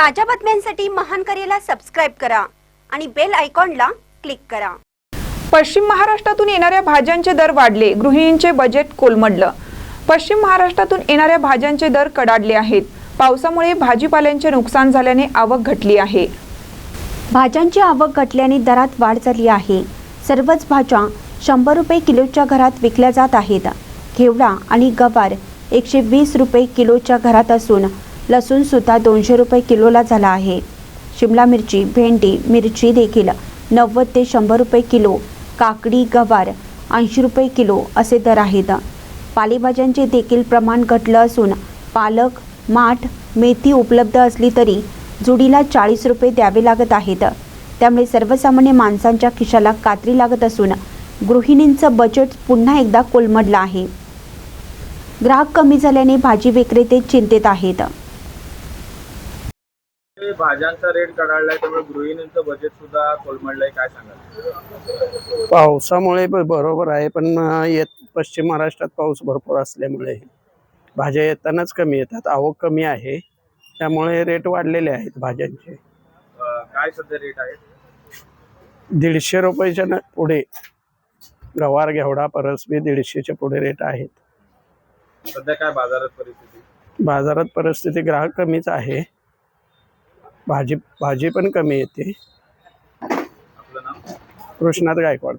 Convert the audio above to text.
ताज्या बातम्यांसाठी महान करेला सबस्क्राईब करा आणि बेल आयकॉनला क्लिक करा. पश्चिम महाराष्ट्रातून येणाऱ्या भाज्यांचे दर वाढले. गृहिणींचे बजेट कोलमडलं. पश्चिम महाराष्ट्रातून येणाऱ्या भाज्यांचे दर कडाडले आहेत. पावसामुळे भाजीपाल्यांचे नुकसान झाल्याने आवक घटली आहे. भाज्यांची आवक घटल्याने दरात वाढ झाली आहे. सर्वच भाज्या शंभर रुपये किलोच्या घरात विकल्या जात आहेत. घेवडा आणि गवार एकशे वीस रुपये किलोच्या घरात असून लसूण सुद्धा दोनशे रुपये किलोला झाला आहे. शिमला मिरची भेंडी मिरची देखील नव्वद ते शंभर रुपये किलो काकडी गवार ऐंशी रुपये किलो असे दर आहेत. पालेभाज्यांचे देखील प्रमाण घटलं असून पालक माठ मेथी उपलब्ध असली तरी जुडीला चाळीस रुपये द्यावे लागत आहेत. त्यामुळे सर्वसामान्य माणसांच्या खिशाला कात्री लागत असून गृहिणींचं बजेट पुन्हा एकदा कोलमडलं आहे. ग्राहक कमी झाल्याने भाजी विक्रेते चिंतेत आहेत. भाज्यांचा रेट कडाडलाय त्यामुळे गृहिणींचं बजेट सुद्धा कोलमडलंय काय सांगाल? पावसामुळे बरोबर आहे पण येत पश्चिम महाराष्ट्रात पाऊस भरपूर असल्यामुळे भाज्या येतानाच कमी येतात आवक कमी आहे त्यामुळे रेट वाढलेले आहेत भाज्यांचे. काय सध्या रेट आहे दीडशे रुपयाच्या न- पुढे गवार घेवडा परसबी दीडशेच्या पुढे रेट आहेत. सध्या काय बाजारात परिस्थिती? बाजारात परिस्थिती ग्राहक कमीच आहे. भाजी भाजी पण कमी येते. कृष्णात गायकवाड.